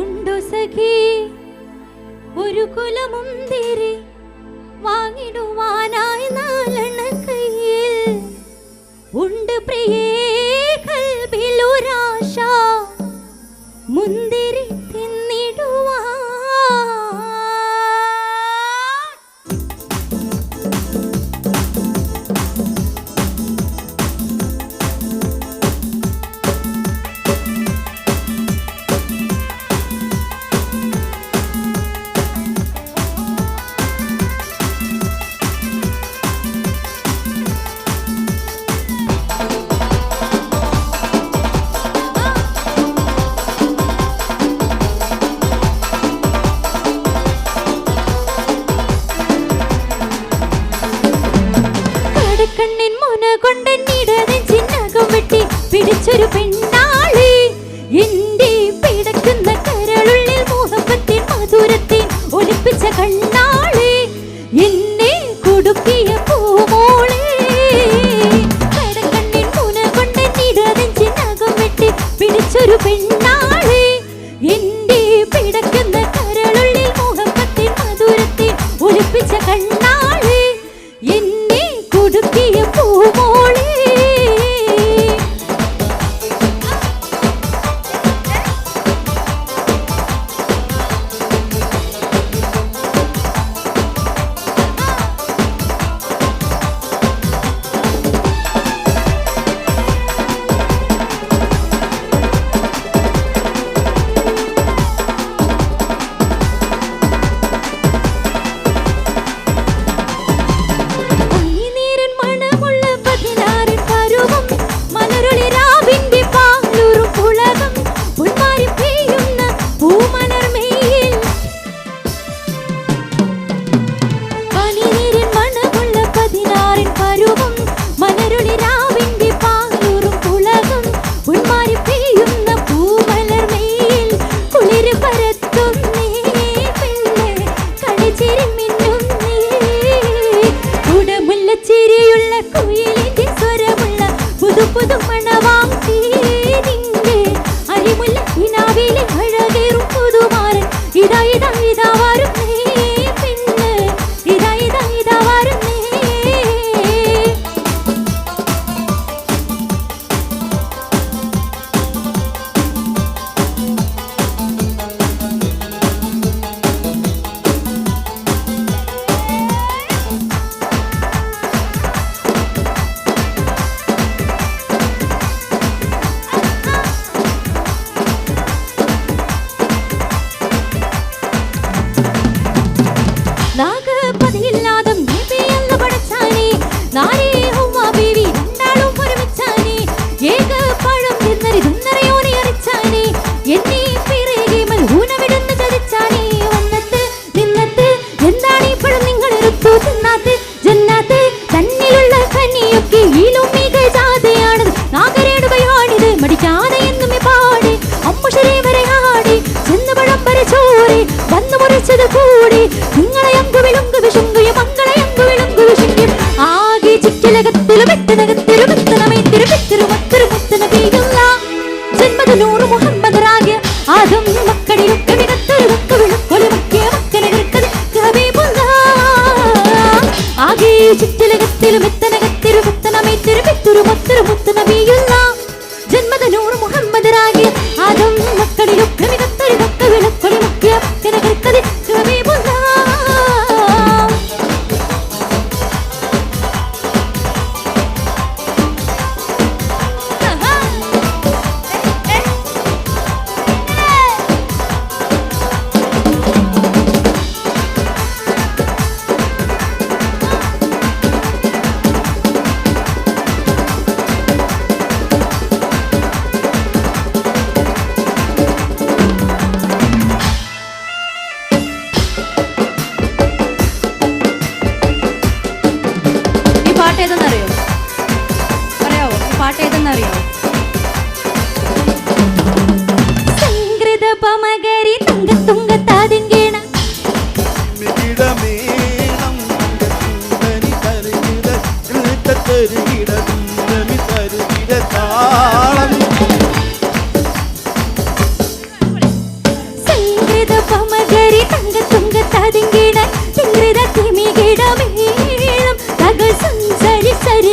ഉണ്ടു സഖി ഒരു കുലമുന്തിരി വാങ്ങിടുവാനായി നാലെണ്ണ കയ്യിൽ ഉണ്ട് പ്രിയേ കൽബിലൊരാശ മുന്തി పేరు పెన్నా കഥ കൂടി നിങ്ങളെങ്കുവിളുങ്കുവിശുങ്കുയും മംഗളയങ്കുവിളുങ്കുവിശുങ്കും ആകെ ചിറ്റലകത്തിലും തകിടമേളം തകൾ സഞ്ചരിച്ചരി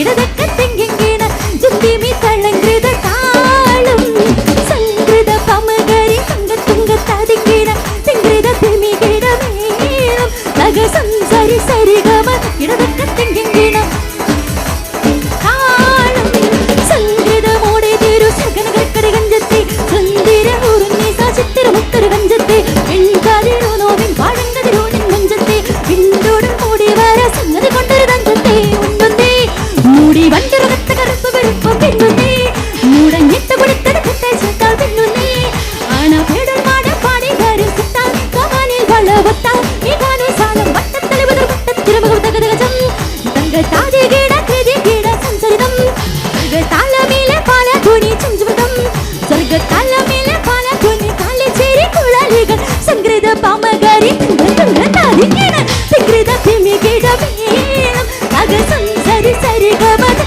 இடதக்க ತೆಂಗಿನ ಜುಂಬಿ ಮಿ ತಳಂಗ್ರಿದ வஞ்சரத்துக்கு கருப்பு வெறுப்பு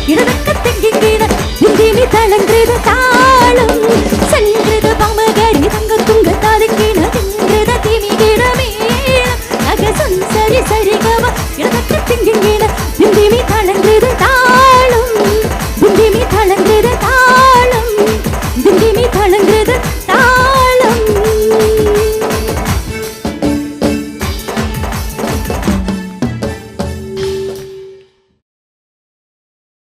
别的。